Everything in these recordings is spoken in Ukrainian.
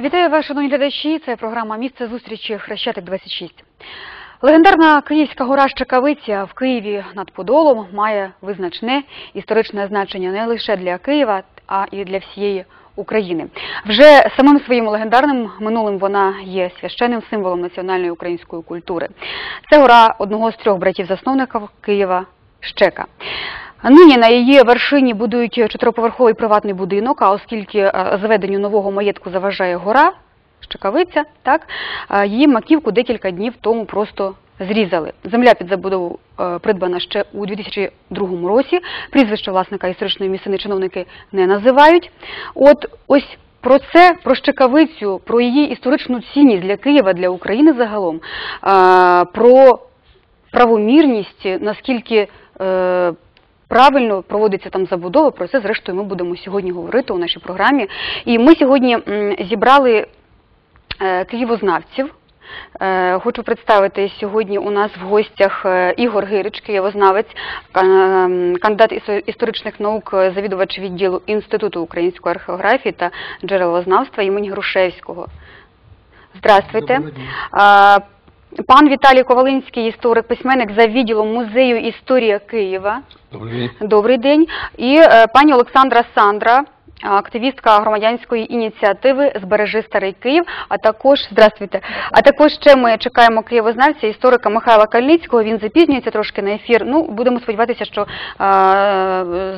Вітаю вас, шановні глядачі. Це програма Місце зустрічі Хрещатик 26. Легендарна Київська гора Щекавиця в Києві над Подолом має визначне історичне значення не лише для Києва, а і для всієї України. Вже самим своїм легендарним минулим вона є священним символом національної української культури. Це гора одного з трьох братів-засновників Києва Щека. Нині на її вершині будують чотириповерховий приватний будинок, а оскільки е, заведенню нового маєтку заважає гора, Щекавиця, так, е, її маківку декілька днів тому просто зрізали. Земля під забудову е, придбана ще у 2002 році. Прізвище власника історичної місцини чиновники не називають. От ось про це, про Щекавицю, про її історичну цінність для Києва, для України загалом, про правомірність, наскільки правильно проводиться там забудова. Про це, зрештою, ми будемо сьогодні говорити у нашій програмі. І ми сьогодні зібрали е, києвознавців. Е, Хочу представити сьогодні у нас в гостях е, Ігор Гирич, києвознавець, ка- кандидат іс- історичних наук, завідувач відділу Інституту української археографії та джерелознавства імені Грушевського. Здравствуйте. Пан Віталій Ковалинський, історик, письменник за відділом музею Історія Києва. Добрий день. Добрий день. І е, пані Олександра Сандра, активістка громадянської ініціативи Збережи старий Київ. А також здравствуйте. А також ще ми чекаємо києвознавця, історика Михайла Кальницького. Він запізнюється трошки на ефір. Ну будемо сподіватися, що е,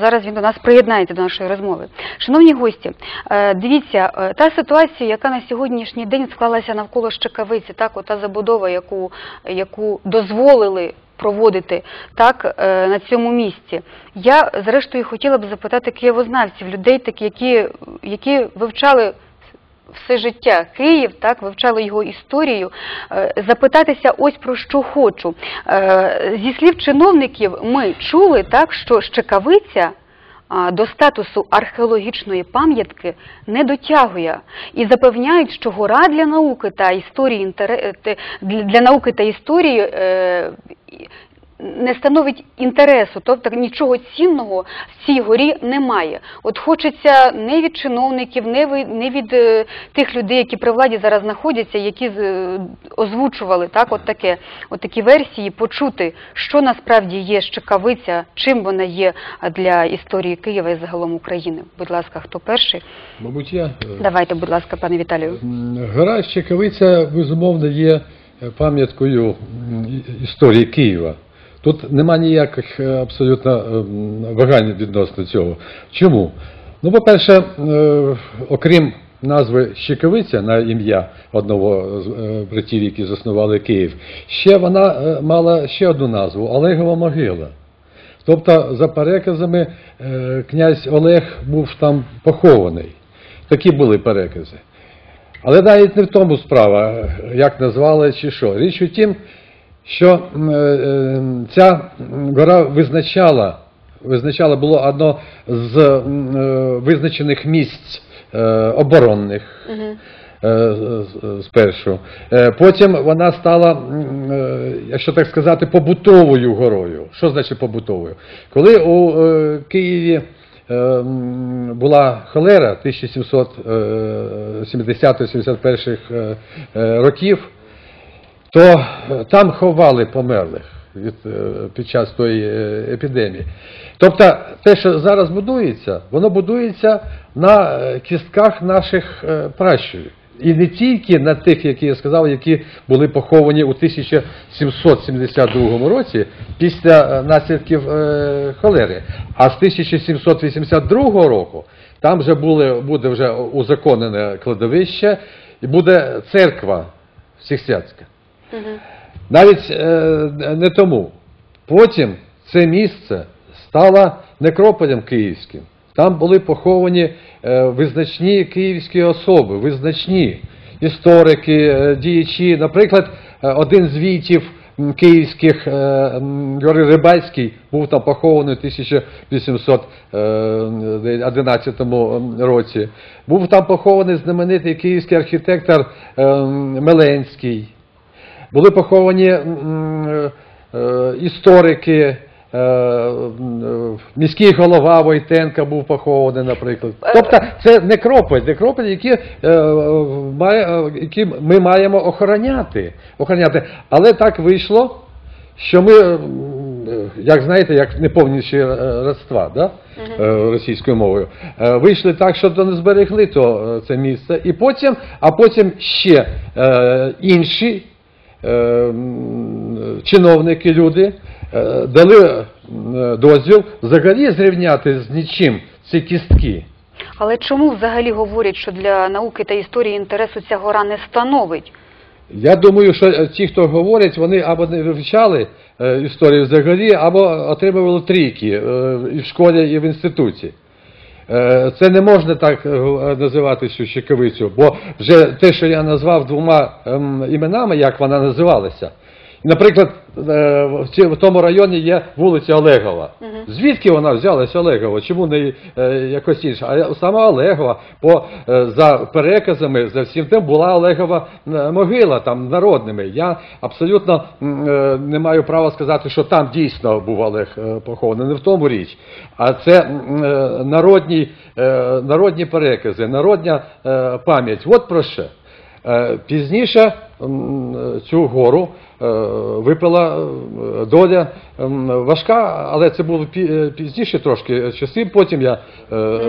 зараз він до нас приєднається до нашої розмови. Шановні гості, е, дивіться, е, та ситуація, яка на сьогоднішній день склалася навколо Щекавиці, так, ота забудова, яку, яку дозволили проводити так е, на цьому місці. Я зрештою хотіла б запитати києвознавців, людей, такі, які, які вивчали все життя Київ, так вивчали його історію, е, запитатися ось про що хочу. Е, Зі слів чиновників, ми чули так, що Щекавиця до статусу археологічної пам'ятки не дотягує. І запевняють, що гора для науки та історії для для науки та історії е, не становить інтересу, тобто нічого цінного в цій горі немає. От хочеться не від чиновників, не від е, тих людей, які при владі зараз знаходяться, які е, озвучували так, от таке, от такі версії, почути, що насправді є Щекавиця, чим вона є для історії Києва і загалом України. Будь ласка, хто перший? Мабуть, я. Е, Давайте, будь ласка, пане Віталію. Гора Щекавиця, безумовно, є пам'яткою історії Києва. Тут нема ніяких е, абсолютно ем, вагань відносно цього. Чому? Ну, по-перше, е, окрім назви Щекавиця на ім'я одного з е, братів, які заснували Київ, ще вона е, мала ще одну назву Олегова могила. Тобто, за переказами, е, князь Олег був там похований. Такі були перекази. Але навіть не в тому справа, як назвали чи що. Річ у тім, що е, е, ця гора визначала, визначала було одно з е, визначених місць оборонних. Угу. Спершу. Потім вона стала, якщо так сказати, побутовою горою. Що значить побутовою? Коли у Києві була холера 1770-71 е, е, років, то там ховали померлих від, е, під час тої е, епідемії. Тобто те, що зараз будується, воно будується на е, кістках наших пращурів. І не тільки на тих, які я сказав, які були поховані у 1772 році після наслідків холери. А з 1782 року там вже були, буде вже узаконене кладовище і буде церква Всехсвятська. Угу. Навіть е, не тому. Потім це місце стало некрополем київським. Там були поховані е, визначні київські особи, визначні історики, е, діячі. Наприклад, е, один з війтів київських е, Гори Рибальський був там похований у 1811 році. Був там похований знаменитий київський архітектор е, Меленський. Були поховані е, е, історики, е, міський голова Войтенка був похований, наприклад. Тобто це некрополь, некрополь, які, які ми маємо охороняти, охороняти. Але так вийшло, що ми, як знаєте, як неповніші родства, да? російською мовою, вийшли так, що не зберегли то, це місце. І потім, а потім ще е, інші чиновники, люди е, дали е, дозвіл взагалі зрівняти з нічим ці кістки. Але чому взагалі говорять, що для науки та історії інтересу ця гора не становить? Я думаю, що е, ті, хто говорять, вони або не вивчали е, історію взагалі, або отримували трійки е, і в школі, і в інституті. Е, Це не можна так е, називати цю щекавицю, бо вже те, що я назвав двома ем, іменами, як вона називалася. Наприклад, е, в тому районі є вулиця Олегова. Звідки вона взялася Олегова? Чому не е, якось інша? А саме Олегова, по, е, за переказами, за всім тим, була Олегова могила там народними. Я абсолютно не маю права сказати, що там дійсно був Олег похований. Не в тому річ. А це народні, народні перекази, народня пам'ять. От про що. Пізніше цю гору е, випила е, доля важка, але це було пі- е, пізніше трошки часи. Потім я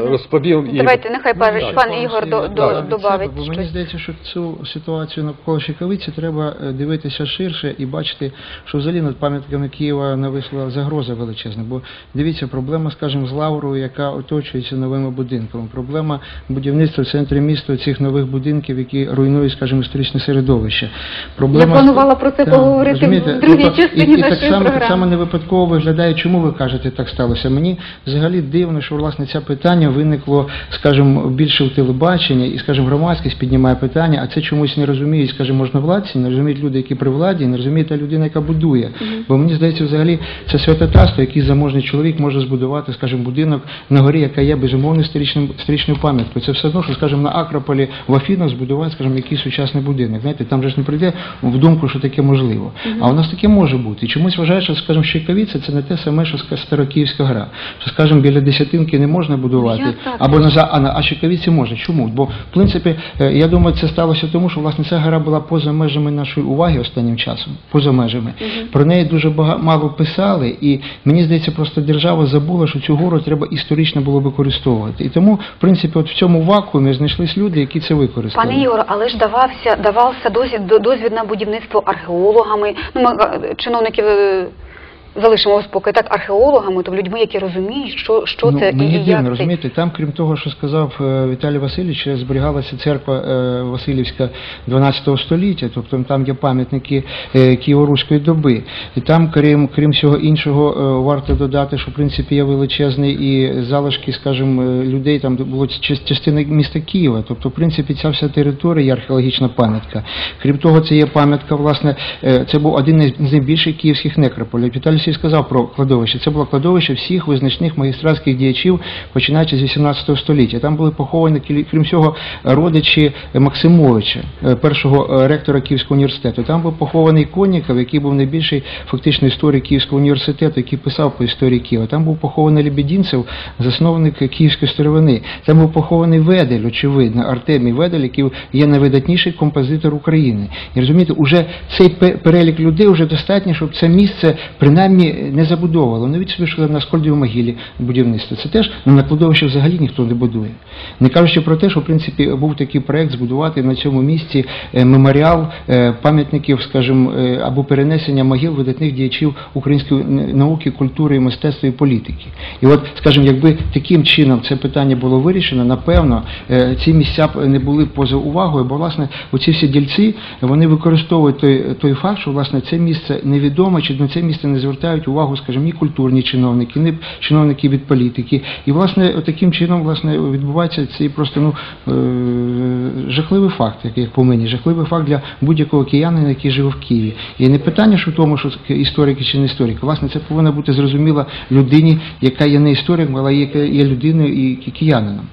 розповів і Давайте, нехай пан, так. пан Ігор до, до, Так. добавить Бо мені здається, що цю ситуацію навколо Шикавиці треба дивитися ширше і бачити, що взагалі над пам'ятками Києва нависла загроза величезна. Бо дивіться, проблема, скажімо, з Лаврою, яка оточується новими будинками. Проблема будівництва в центрі міста цих нових будинків, які руйнують, скажімо, історичне середовище. Я планувала про це Так, поговорити в другій Тобто, частині і, і нашої так само, так само не випадково виглядає, чому ви кажете, так сталося. Мені взагалі дивно, що власне це питання виникло, скажімо, більше в телебаченні, і, скажімо, громадськість піднімає питання, а це чомусь не розуміють, скажімо, можновладці, не розуміють люди, які при владі, не розуміє та людина, яка будує. Бо мені здається, взагалі це святотатство, який заможний чоловік може збудувати, скажімо, будинок на горі, яка є безумовно історичним історичною пам'яткою. Це все одно, що, скажімо, на Акрополі в Афінах збудувати, скажімо, якийсь сучасний будинок. Знаєте, там же ж не прийде в думку, що таке можливо. А у нас таке може бути. І чомусь вважають, що, скажімо, Щекавіця це не те саме, що Старокиївська гра. Що, скажімо, біля десятинки не можна будувати, або на за- а на а Щекавіці може. Чому? Бо, в принципі, е, я думаю, це сталося тому, що власне ця гра була поза межами нашої уваги останнім часом, поза межами. Про неї дуже бага- мало писали, і мені здається, просто держава забула, що цю гору треба історично було використовувати. І тому, в принципі, от в цьому вакуумі знайшлись люди, які це використали. Пане Ігор, але ж давався, давався дозвіл, до- дозвіл на будівництво археологами, ну, ми, е, чиновників е, залишимо в спокій, так, археологами, тобто людьми, які розуміють, що, що ну, це і, і дивно, це. розумієте, там, крім того, що сказав е, Віталій Васильович, зберігалася церква е, Васильівська 12 століття, тобто там є пам'ятники е, Києво-Руської доби. І там, крім, крім всього іншого, е, варто додати, що в принципі є величезний і залишки, скажімо, е, людей, там було част- частина міста Києва. Тобто, в принципі, ця вся територія є археологічна пам'ятка. Крім того, це є пам'ятка, власне, е, це був один із найбільших київських некрополів. Віталій Васильович сказав про кладовище. Це було кладовище всіх визначних магістратських діячів, починаючи з 18 століття. Там були поховані, крі- крім всього, родичі Максимовича, е, першого е, ректора Київського університету. Там був похований Конніков, який був найбільший фактично історик Київського університету, який писав по історії Києва. Там був похований Лебедінцев, засновник Київської старовини. Там був похований Ведель, очевидно, Артемій Ведель, який є найвидатніший композитор України. І розумієте, уже цей перелік людей вже достатньо, щоб це місце принаймні не забудовувало. Навіть собі, що на Скольдовій могилі будівництво. Це теж ну, на кладовище взагалі ніхто не будує. Не кажучи про те, що в принципі був такий проект збудувати на цьому місці е, меморіал е, пам'ятників, скажімо, е, або перенесення могил видатних діячів української науки, культури, мистецтва і політики. І от, скажімо, якби таким чином це питання було вирішено, напевно, ці місця б не були поза увагою, бо власне оці всі дільці вони використовують той, той факт, що власне це місце невідоме, чи на це місце не звертають увагу, скажімо, ні культурні чиновники, ні чиновники від політики. І власне таким чином власне відбувається цей просто ну е, жахливий факт, як по мені, жахливий факт для будь-якого киянина, який живе в Києві. І не питання, що в тому, що історики чи не історики. Власне, це повинно бути зрозуміло людині, яка є не істориком, але яка є людиною і і киянином.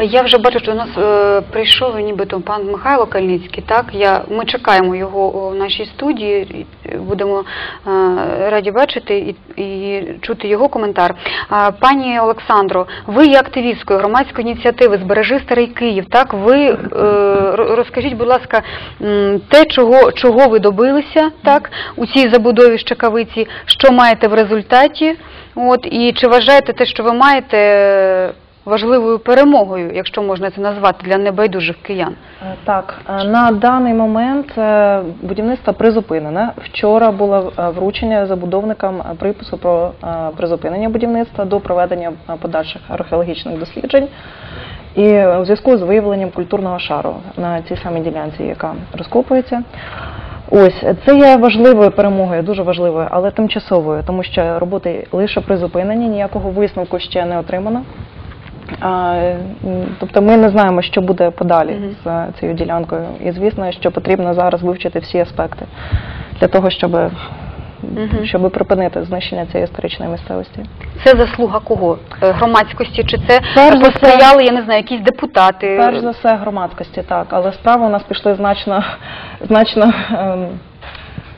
Я вже бачу, що до нас е, прийшов нібито пан Михайло Кальницький. Так, я ми чекаємо його у нашій студії. е, Будемо е, раді бачити і, і чути його коментар. А, пані Олександро, ви є активісткою громадської ініціативи Збережи старий Київ. Так, ви е, розкажіть, будь ласка, те, чого, чого ви добилися, так, у цій забудові Щекавиці, що маєте в результаті? От і чи вважаєте те, що ви маєте? Важливою перемогою, якщо можна це назвати, для небайдужих киян. Е, Так, е, на даний момент е, будівництво призупинене. Вчора було вручення забудовникам припису про призупинення будівництва до проведення подальших археологічних досліджень. І у зв'язку з виявленням культурного шару на цій самій ділянці, яка розкопується. Ось це є важливою перемогою, дуже важливою, але тимчасовою, тому що роботи лише призупинені, ніякого висновку ще не отримано. Тобто ми не знаємо, що буде подалі з е, цією ділянкою. І звісно, що потрібно зараз вивчити всі аспекти для того, щоб, щоб припинити знищення цієї історичної місцевості. Це заслуга кого? Е, Громадськості? Чи це Перш посприяли, я не знаю, якісь депутати? Перш за все громадськості, так, але справи у нас пішли значно, значно ем,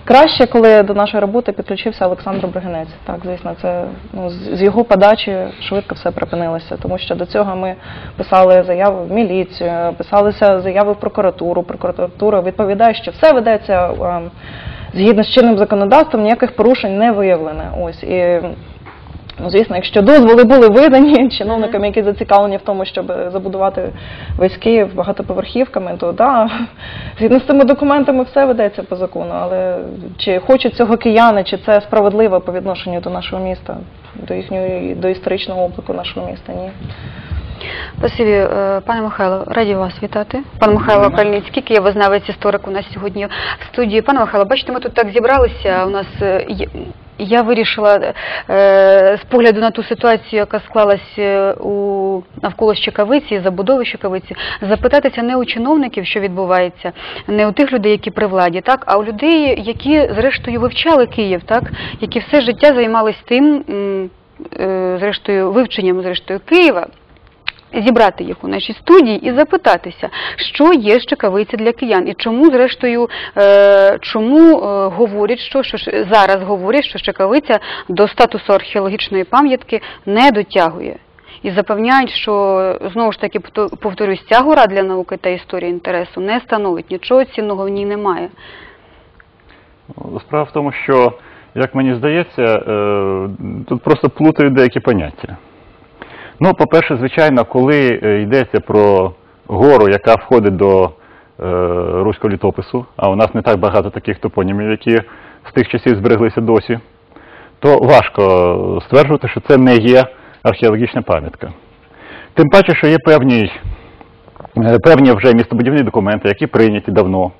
краще, коли до нашої роботи підключився Олександр Бригинець. Так, звісно, це ну, з з його подачі швидко все припинилося, тому що до цього ми писали заяви в міліцію, писалися заяви в прокуратуру. Прокуратура відповідає, що все ведеться ем, згідно з чинним законодавством, ніяких порушень не виявлено. Ось і Ну, звісно, якщо дозволи були видані чиновникам, які зацікавлені в тому, щоб забудувати весь Київ багатоповерхівками, то да, згідно з цими документами все ведеться по закону. Але чи хочуть цього кияни, чи це справедливо по відношенню до нашого міста, до їхнього до історичного облику нашого міста? Ні. Спасибі, е, пане Михайло, раді вас вітати. Пан Михайло Кальницький, києвознавець історик у нас сьогодні в студії. Пане Михайло, бачите, ми тут так зібралися. У нас е, я вирішила е, з погляду на ту ситуацію, яка склалась е, у навколо Щекавиці, забудови Щекавиці, запитатися не у чиновників, що відбувається, не у тих людей, які при владі, так, а у людей, які зрештою вивчали Київ, так, які все життя займались тим, е, зрештою, вивченням зрештою Києва зібрати їх у нашій студії і запитатися, що є щекавиці для киян, і чому, зрештою, е, чому е, говорять, що, що зараз говорять, що щекавиця до статусу археологічної пам'ятки не дотягує. І запевняють, що знову ж таки повто- повторюсь, ця гора для науки та історії інтересу не становить нічого цінного в ній немає. Справа в тому, що, як мені здається, е, тут просто плутають деякі поняття. Ну, по-перше, звичайно, коли е, йдеться про гору, яка входить до е, руського літопису, а у нас не так багато таких топонімів, які з тих часів збереглися досі, то важко стверджувати, що це не є археологічна пам'ятка. Тим паче, що є певні, е, певні вже містобудівні документи, які прийняті давно,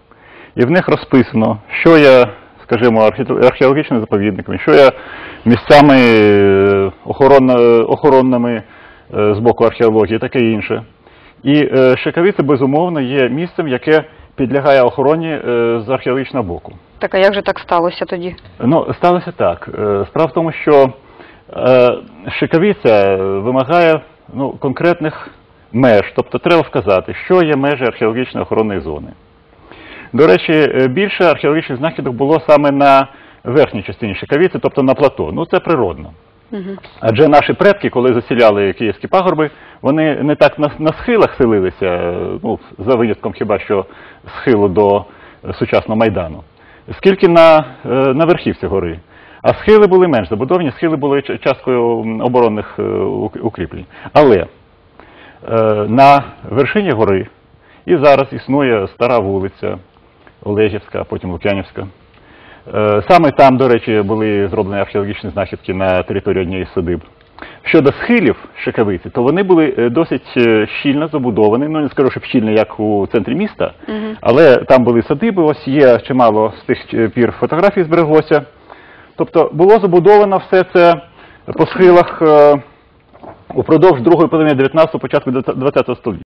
і в них розписано, що є, скажімо, археологічними заповідниками, що є місцями е, охоронно- охоронними з боку археології, таке інше. І е, безумовно, є місцем, яке підлягає охороні е, з археологічного боку. Так, а як же так сталося тоді? Ну, сталося так. Е, Справа в тому, що е, Шикавиця вимагає ну, конкретних меж, тобто треба вказати, що є межі археологічної охоронної зони. До речі, е, більше археологічних знахідок було саме на верхній частині Шикавиці, тобто на плато. Ну, це природно. Адже наші предки, коли засіляли київські пагорби, вони не так на, на схилах селилися, ну, за винятком хіба що схилу до е, сучасного Майдану, скільки на, е, на верхівці гори. А схили були менш забудовані, схили були часткою оборонних е, укріплень. Але на вершині гори і зараз існує стара вулиця Олегівська, потім Лук'янівська. Е, Саме там, до речі, були зроблені археологічні знахідки на території однієї з садиб. Щодо схилів Шикавиці, то вони були е, досить е, щільно забудовані, ну не скажу, щоб щільно, як у центрі міста, але там були садиби, ось є чимало з тих пір фотографій збереглося. Тобто було забудовано все це по схилах упродовж другої половини 19-го, початку 20 століття.